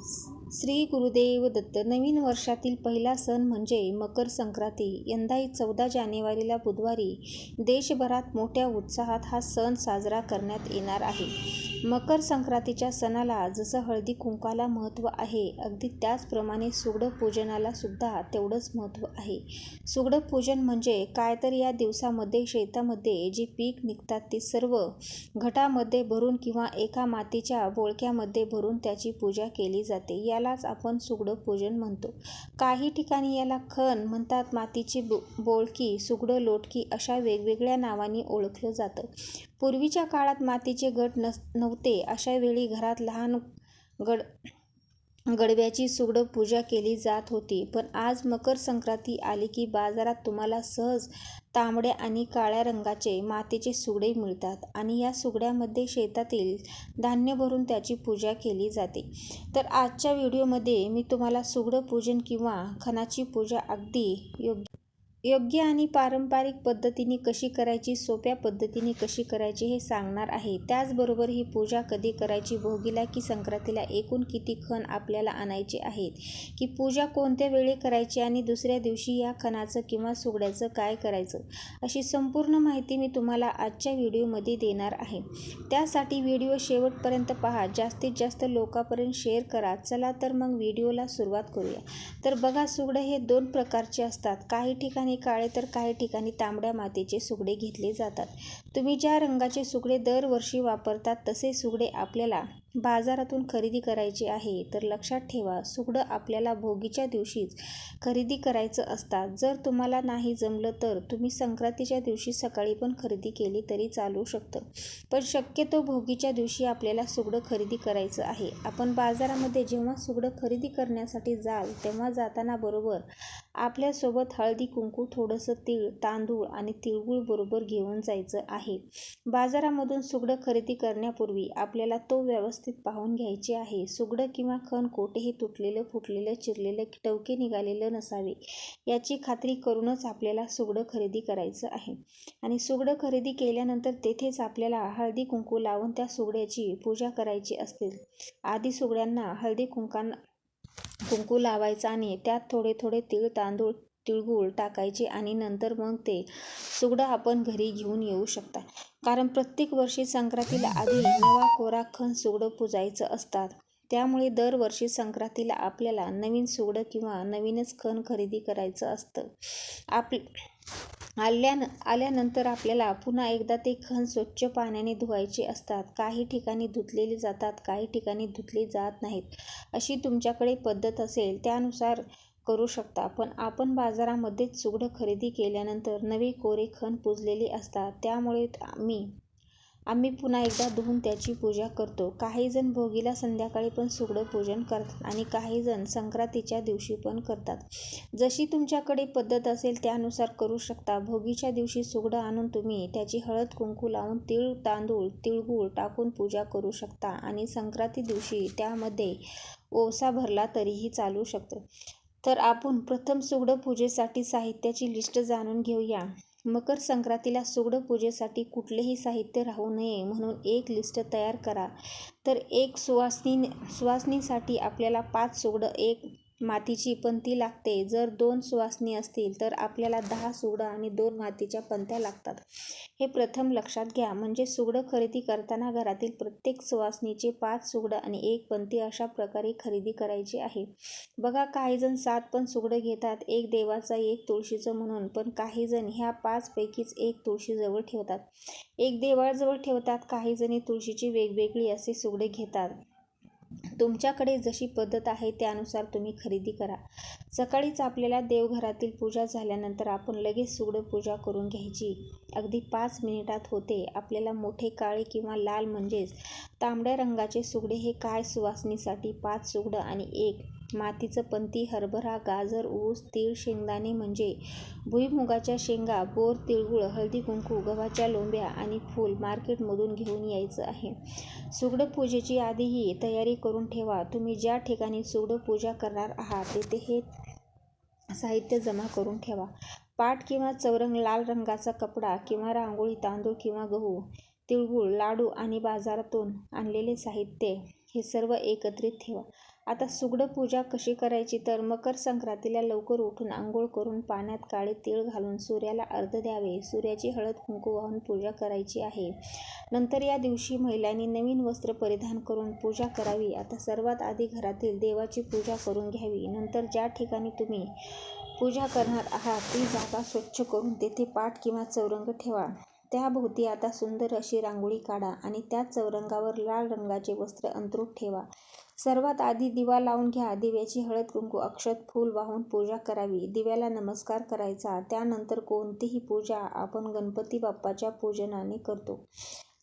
श्री गुरुदेव दत्त नवीन वर्षातील पहिला सण म्हणजे मकर संक्रांती. यंदाही चौदा जानेवारीला बुधवारी देशभरात मोठ्या उत्साहात हा सण साजरा करण्यात येणार आहे. मकर संक्रांतीच्या सणाला जसं हळदी कुंकाला महत्त्व आहे अगदी त्याचप्रमाणे सुगड पूजनाला सुद्धा तेवढंच महत्त्व आहे. सुगड पूजन म्हणजे काय तर या दिवसामध्ये शेतामध्ये जी पीक निघतात ते सर्व घटामध्ये भरून किंवा एका मातीच्या बोळक्यामध्ये भरून त्याची पूजा केली जाते. यालाच आपण सुगडं पूजन म्हणतो. काही ठिकाणी याला खण म्हणतात. मातीची बो बोळकी सुगडं लोटकी अशा वेगवेगळ्या नावांनी ओळखलं जातं. पूर्वीच्या काळात मातीचे गट नस नव्हते. अशा वेळी घरात लहान गड गडव्याची सुगड पूजा केली जात होती. पण आज मकर संक्रांती आली की बाजारात तुम्हाला सहज तांबड्या आणि काळ्या रंगाचे मातीचे सुगडे मिळतात आणि या सुगड्यामध्ये शेतातील धान्य भरून त्याची पूजा केली जाते. तर आजच्या व्हिडिओमध्ये मी तुम्हाला सुगडं पूजन किंवा खणाची पूजा अगदी योग्य योग्य आणि पारंपरिक पद्धतीने कशी करायची सोप्या पद्धतीने कशी करायची हे सांगणार आहे. त्याचबरोबर ही पूजा कधी करायची भोगीला की संक्रांतीला एकूण किती खण आपल्याला आणायचे आहेत? की पूजा कोणत्या वेळी करायची आणि दुसऱ्या दिवशी या खणाचं किंवा सुगड्याचं काय करायचं? अशी संपूर्ण माहिती मी तुम्हाला आजच्या व्हिडिओमध्ये देणार आहे. त्यासाठी व्हिडिओ शेवटपर्यंत पहा. जास्तीत जास्त लोकांपर्यंत शेअर करा. चला तर मग व्हिडिओला सुरुवात करूया. तर बघा सुगडं हे दोन प्रकारचे असतात. काही ठिकाणी काळे तर काही ठिकाणी तांबड्या मातीचे सुगडे घेतले जातात. तुम्ही ज्या रंगाचे सुगडे दरवर्षी वापरतात तसे सुगडे आपल्याला बाजारातून खरेदी करायची आहे तर लक्षात ठेवा सुगडं आपल्याला भोगीच्या दिवशीच खरेदी करायचं असतात जर तुम्हाला नाही जमलं तर तुम्ही संक्रांतीच्या दिवशी सकाळी पण खरेदी केली तरी चालू शकतं. पण शक्यतो भोगीच्या दिवशी आपल्याला सुगडं खरेदी करायचं आहे. आपण बाजारामध्ये जेव्हा सुगडं खरेदी करण्यासाठी जाल तेव्हा जाताना बरोबर आपल्यासोबत हळदी कुंकू थोडंसं तीळ तांदूळ आणि तिळगुळ बरोबर घेऊन जायचं आहे. बाजारामधून सुगडं खरेदी करण्यापूर्वी आपल्याला तो व्यवस्थित व्यवस्थित पाहून घ्यायचे आहे. सुगडं किंवा खण कोठेही तुटलेलं फुटलेलं चिरलेलं टवके निघालेलं नसावे. याची खात्री करूनच आपल्याला सुगडं खरेदी करायचं आहे. आणि सुगडं खरेदी केल्यानंतर तेथेच आपल्याला हळदी कुंकू लावून त्या सुगड्याची पूजा करायची असते. आधी सुगड्यांना हळदी कुंकांना कुंकू लावायचा आणि त्यात थोडे थोडे तीळ तांदूळ तिळगूळ टाकायचे आणि नंतर मग ते सुगडं आपण घरी घेऊन येऊ शकता. कारण प्रत्येक वर्षी संक्रांतीला आधी नवा कोरा खण सुगडं पुजायचं असतात. त्यामुळे दरवर्षी संक्रांतीला आपल्याला नवीन सुगडं किंवा नवीनच खण खरेदी करायचं असतं. आप आल्यान आल्यानंतर आपल्याला पुन्हा एकदा ते खण स्वच्छ पाण्याने धुवायचे असतात. काही ठिकाणी धुतलेले जातात काही ठिकाणी धुतले जात नाहीत. अशी तुमच्याकडे पद्धत असेल त्यानुसार करू शकता. पण आपण बाजारामध्येच सुगडं खरेदी केल्यानंतर नवे कोरे खण पुजलेले असतात. त्यामुळे आम्ही आम्ही पुन्हा एकदा धुवून त्याची पूजा करतो. काही जण भोगीला संध्याकाळी पण सुगडं पूजन करतात आणि काही जण संक्रांतीच्या दिवशी पण करतात. जशी तुमच्याकडे पद्धत असेल त्यानुसार करू शकता. भोगीच्या दिवशी सुगडं आणून तुम्ही त्याची हळद कुंकू लावून तीळ तांदूळ तिळगूळ टाकून पूजा करू शकता आणि संक्रांती दिवशी त्यामध्ये ओसा भरला तरीही चालू शकतं. तर आपण प्रथम सुगडं पूजेसाठी साहित्याची लिस्ट जाणून घेऊया. मकर संक्रांतीला सुगडं पूजेसाठी कुठलेही साहित्य राहू नये म्हणून एक लिस्ट तयार करा. तर एक सुवासनी सुवासनीसाठी आपल्याला पाच सुगडं एक मातीची पंती लागते. जर दोन सुवासनी असतील तर आपल्याला दहा सुगडं आणि दोन मातीच्या पंत्या लागतात. हे प्रथम लक्षात घ्या. म्हणजे सुगडं खरेदी करताना घरातील प्रत्येक सुवासनीचे पाच सुगडं आणि एक पंती अशा प्रकारे खरेदी करायची आहे. बघा काहीजण सात पण सुगडं घेतात एक देवाचा एक तुळशीचं म्हणून. पण काहीजण ह्या पाचपैकीच एक तुळशीजवळ ठेवतात. एक देवाजवळ ठेवतात काहीजणी तुळशीची वेगवेगळी असे सुगडे घेतात. तुमच्याकडे जशी पद्धत आहे त्यानुसार तुम्ही खरेदी करा. सकाळीच आपल्याला देवघरातील पूजा झाल्यानंतर आपण लगेच सुगडं पूजा करून घ्यायची. अगदी पाच मिनिटात होते. आपल्याला मोठे काळे किंवा लाल म्हणजेच तांबड्या रंगाचे सुगडे हे काय सुवासनीसाठी पाच सुगडं आणि एक मातीचं पंती हरभरा गाजर ऊस तीळ शेंगदाणे म्हणजे भुईमुगाच्या शेंगा बोर तिळगुळ हळदी कुंकू गव्हाच्या लोंब्या आणि फूल मार्केटमधून घेऊन यायचं आहे. सुगडं पूजेची आधीही तयारी करून ठेवा. तुम्ही ज्या ठिकाणी सुगडं पूजा करणार आहात तेथे हे साहित्य जमा करून ठेवा. पाट किंवा चौरंग लाल रंगाचा कपडा किंवा रांगोळी तांदूळ किंवा गहू तिळगुळ लाडू आणि बाजारातून आणलेले साहित्य हे सर्व एकत्रित ठेवा. आता सुगड पूजा कशी करायची तर मकर संक्रांतीला लवकर उठून आंघोळ करून पाण्यात काळे तीळ घालून सूर्याला अर्ध द्यावे. सूर्याची हळद कुंकू वाहून पूजा करायची आहे. नंतर या दिवशी महिलांनी नवीन वस्त्र परिधान करून पूजा करावी. आता सर्वात आधी घरातील देवाची पूजा करून घ्यावी. नंतर ज्या ठिकाणी तुम्ही पूजा करणार आहात ती जागा स्वच्छ करून तेथे पाट किंवा चौरंग ठेवा. त्याभोवती आता सुंदर अशी रांगोळी काढा आणि त्या चौरंगावर लाल रंगाचे वस्त्र अंतरूप ठेवा. सर्वात आधी दिवा लावून घ्या. दिव्याची हळद कुंकू अक्षत फूल वाहून पूजा करावी. दिव्याला नमस्कार करायचा. त्यानंतर कोणतीही पूजा आपण गणपती बाप्पाच्या पूजनाने करतो.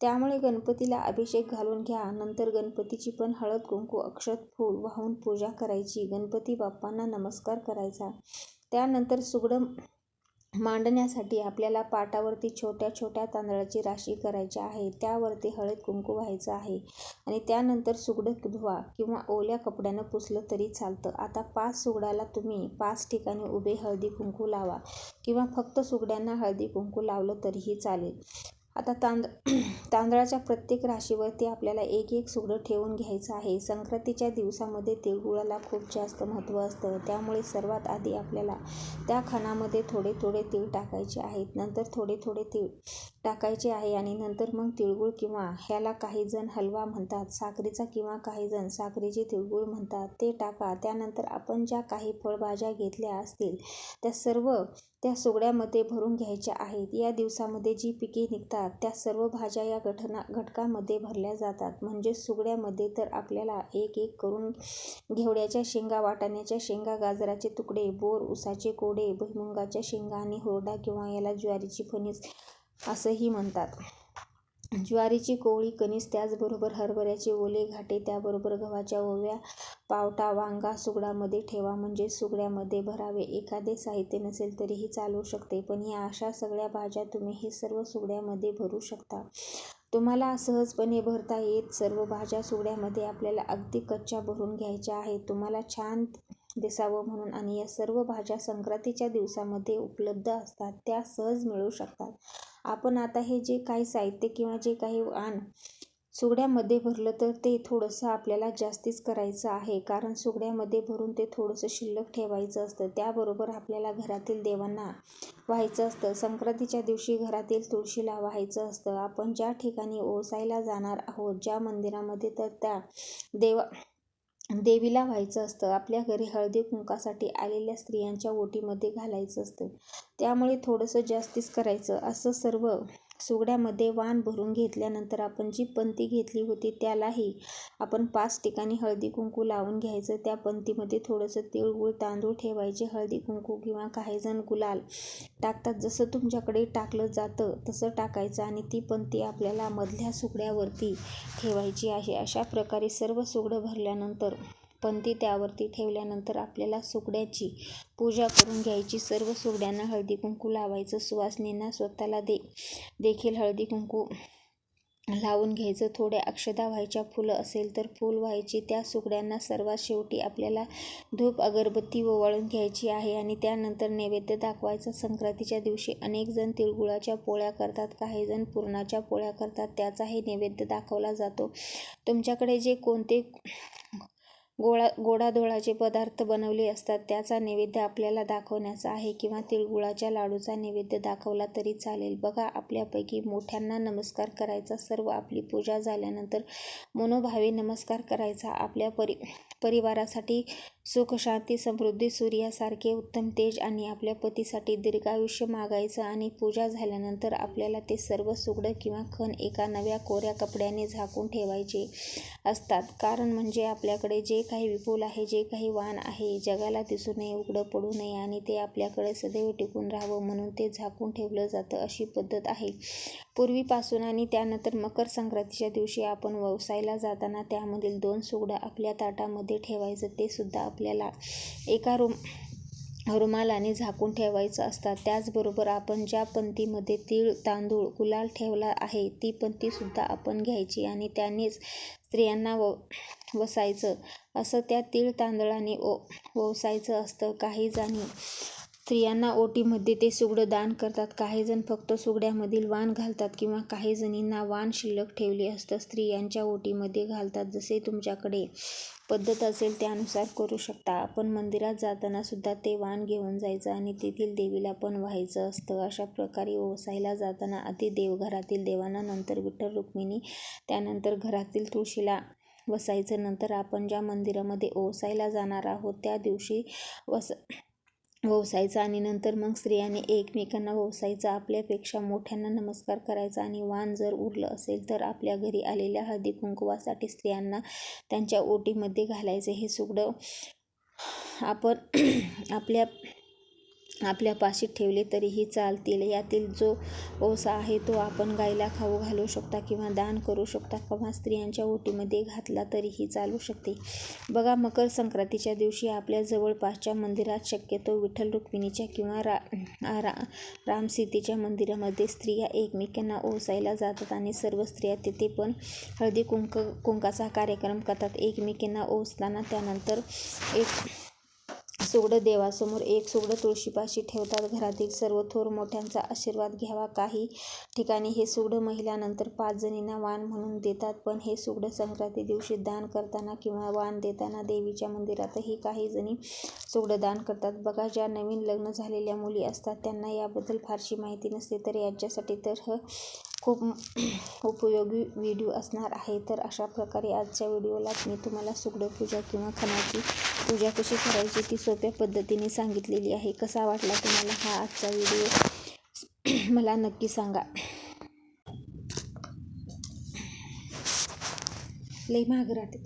त्यामुळे गणपतीला अभिषेक घालून घ्या. नंतर गणपतीची पण हळद कुंकू अक्षत फूल वाहून पूजा करायची. गणपती बाप्पांना नमस्कार करायचा. त्यानंतर सुगडम मांडण्यासाठी आपल्याला पाटावरती छोट्या छोट्या तांदळाची राशी करायची आहे. त्यावरती हळद कुंकू व्हायचं आहे आणि त्यानंतर सुगडं धुवा किंवा ओल्या कपड्यानं पुसलं तरी चालतं. आता पाच सुगडाला तुम्ही पाच ठिकाणी उभे हळदी कुंकू लावा किंवा फक्त सुगड्यांना हळदी कुंकू लावलं तरीही चालेल. आता तांद तांदळाच्या प्रत्येक राशीवरती आपल्याला एक एक सुगडं ठेवून घ्यायचं आहे. संक्रांतीच्या दिवसामध्ये तिळगुळाला खूप जास्त महत्त्व असतं. त्यामुळे सर्वात आधी आपल्याला त्या खाणामध्ये थोडे थोडे तीळ टाकायचे आहेत. नंतर थोडे थोडे तीळ टाकायचे आहे आणि नंतर मग तिळगुळ किंवा ह्याला काही जण हलवा म्हणतात साखरेचा किंवा काही जण साखरेचे तिळगुळ म्हणतात ते टाका. त्यानंतर आपण ज्या काही फळभाज्या घेतल्या असतील त्या सर्व त्या सुगड्यामध्ये भरून घ्यायच्या आहेत. या दिवसामध्ये जी पिके निघतात त्या सर्व भाज्या या घटना घटकामध्ये भरल्या जातात. म्हणजे सुगड्यामध्ये तर आपल्याला एक एक करून घेवड्याच्या शेंगा वाटाण्याच्या शेंगा गाजराचे तुकडे बोर उसाचे कोडे भुईमुगाच्या शेंगा आणि हुरडा किंवा याला ज्वारीची फणीस असंही म्हणतात. ज्वारीची कोवळी कणीस त्याचबरोबर हरभऱ्याचे ओले घाटे त्याबरोबर गव्हाच्या ओव्या पावटा वांगा सुगडामध्ये ठेवा. म्हणजे सुगड्यामध्ये भरावे. एखादे साहित्य नसेल तरीही चालू शकते. पण या अशा सगळ्या भाज्या तुम्ही हे सर्व सुगड्यामध्ये भरू शकता. तुम्हाला सहजपणे भरता येत सर्व भाज्या सुगड्यामध्ये आपल्याला अगदी कच्च्या भरून घ्यायच्या आहेत. तुम्हाला छान दिसावं म्हणून आणि या सर्व भाज्या संक्रांतीच्या दिवसामध्ये उपलब्ध असतात. त्या सहज मिळू शकतात. आपण आता हे जे काही साहित्य किंवा जे काही वाण सुगड्यामध्ये भरलं तर ते थोडंसं आपल्याला जास्तीच करायचं आहे. कारण सुगड्यामध्ये भरून ते थोडंसं शिल्लक ठेवायचं असतं. त्याबरोबर आपल्याला घरातील देवांना व्हायचं असतं. संक्रांतीच्या दिवशी घरातील तुळशीला व्हायचं असतं. आपण ज्या ठिकाणी ओसायला जाणार आहोत ज्या मंदिरामध्ये तर त्या देवा देवीला व्हायचं असतं. आपल्या घरी हळदी कुंकासाठी आलेल्या स्त्रियांच्या ओटीमध्ये घालायचं असतं. त्यामुळे थोडंसं जास्तीच करायचं. असं सर्व सुगड्यामध्ये वाण भरून घेतल्यानंतर आपण जी पंती घेतली होती त्यालाही आपण पाच ठिकाणी हळदी कुंकू लावून घ्यायचं. त्या पंतीमध्ये थोडंसं तिळगुळ तांदूळ ठेवायचे हळदी कुंकू किंवा काही जण गुलाल टाकतात. जसं तुमच्याकडे टाकलं जातं तसं टाकायचं आणि ती पंती आपल्याला मधल्या सुगड्यावरती ठेवायची आहे. अशा प्रकारे सर्व सुगडं भरल्यानंतर पण ती त्यावरती ठेवल्यानंतर आपल्याला सुगड्याची पूजा करून घ्यायची. सर्व सुगड्यांना हळदी कुंकू लावायचं. सुवासनींना स्वतःला दे देखील हळदी कुंकू लावून घ्यायचं. थोड्या अक्षदा व्हायच्या. फुलं असेल तर फूल व्हायची. त्या सुगड्यांना सर्वात शेवटी आपल्याला धूप अगरबत्ती ओवाळून घ्यायची आहे आणि त्यानंतर नैवेद्य दाखवायचा. संक्रांतीच्या दिवशी अनेक जण तिळगुळाच्या पोळ्या करतात. काही जण पुरणाच्या पोळ्या करतात. त्याचाही नैवेद्य दाखवला जातो. तुमच्याकडे जे कोणते गोळा गोडाधोडाचे पदार्थ बनवले असतात. त्याचा नैवेद्य आपल्याला दाखवण्याचा आहे किंवा तिळगुळाच्या लाडूचा नैवेद्य दाखवला तरी चालेल. बघा आपल्यापैकी मोठ्यांना नमस्कार करायचा सर्व आपली पूजा झाल्यानंतर मनोभावे नमस्कार करायचा. आपल्या परि परिवारासाठी सुख शांती समृद्धी सूर्यासारखे उत्तम तेज आणि आपल्या पतीसाठी दीर्घायुष्य मागायचं आणि पूजा झाल्यानंतर आपल्याला ते सर्व सुगडं किंवा खण एका नव्या कोऱ्या कपड्याने झाकून ठेवायचे असतात. कारण म्हणजे आपल्याकडे जे काही विपुल आहे जे काही वाण आहे जगाला दिसू नये उघडं पडू नये आणि ते आपल्याकडे सदैव टिकून राहावं म्हणून ते झाकून ठेवलं जातं अशी पद्धत आहे. पूर्वीपासून आणि त्यानंतर मकर संक्रांतीच्या दिवशी आपण व्यवसायाला जाताना त्यामधील दोन सुगडं आपल्या ताटामध्ये ठेवायचं ते सुद्धा आपल्याला एका रूम रुमालाने झाकून ठेवायचं असतात त्याचबरोबर आपण ज्या पंक्तीमध्ये तीळ तांदूळ गुलाल ठेवला आहे ती पंथीसुद्धा आपण घ्यायची आणि त्यानेच स्त्रियांना व वसायचं. असं त्या तीळ तांदळाने ओ वसायचं असतं. काही जणी स्त्रियांना ओटीमध्ये ते सुगडं दान करतात. काही जण फक्त सुगड्यामधील वाण घालतात किंवा काही जणींना वाण शिल्लक ठेवले असतं. स्त्रियांच्या ओटीमध्ये घालतात जसे तुमच्याकडे पद्धत असेल त्यानुसार करू शकता. आपण मंदिरात जाताना सुद्धा ते वाण घेऊन जायचं आणि तेथील देवीला पण व्हायचं असतं. अशा प्रकारे ओसायला जाताना आधी देवघरातील देवांना नंतर विठ्ठल रुक्मिणी त्यानंतर घरातील तुळशीला वसायचं. नंतर आपण ज्या मंदिरामध्ये ओसायला जाणार आहोत त्या दिवशी वस वसायचं आणि नंतर मग स्त्रियांनी एकमेकांना वसायचं. आपल्यापेक्षा मोठ्यांना नमस्कार करायचा आणि वाण जर उरलं असेल तर आपल्या घरी आलेल्या हळदी कुंकवासाठी स्त्रियांना त्यांच्या ओटीमध्ये घालायचं. हे सुगडं आपण आपल्या आपल्या पाशी ठेवले तरीही चालतील. यातील जो ओसा आहे तो आपण गाईला खाऊ घालू शकता किंवा दान करू शकता किंवा स्त्रियांच्या ओटीमध्ये घातला तरीही चालू शकते. बघा मकर संक्रांतीच्या दिवशी आपल्या जवळपासच्या मंदिरात शक्यतो विठ्ठल रुक्मिणीच्या किंवा रा रा रामसीतेच्या मंदिरामध्ये स्त्रिया एकमेकांना ओसायला जातात आणि सर्व स्त्रिया तिथे पण हळदी कुंक कुंकाचा कार्यक्रम करतात. एकमेकींना ओसताना त्यानंतर एक सुगडं देवासमोर एक सुगडं तुळशीपाशी ठेवतात घरातील सर्व थोर मोठ्यांचा आशीर्वाद घ्यावा. काही ठिकाणी हे सुगडं महिलानंतर पाच जणींना वाण म्हणून देतात पण हे सुगडं संक्रांती दिवशी दान करताना किंवा वाण देताना देवीच्या मंदिरातही काही जणी सुगडं दान करतात. बघा ज्या नवीन लग्न झालेल्या मुली असतात त्यांना याबद्दल फारशी माहिती नसते तर यांच्यासाठी तर ह खूप उपयोगी व्हिडिओ असणार आहे. तर अशा प्रकारे आजच्या व्हिडिओलाच मी तुम्हाला सुगडं पूजा किंवा खणाची पूजा कशी करायची ती सोप्या पद्धतीने सांगितलेली आहे. कसा वाटला तुम्हाला हा आजचा व्हिडिओ? मला नक्की सांगा. लई महाग राहते.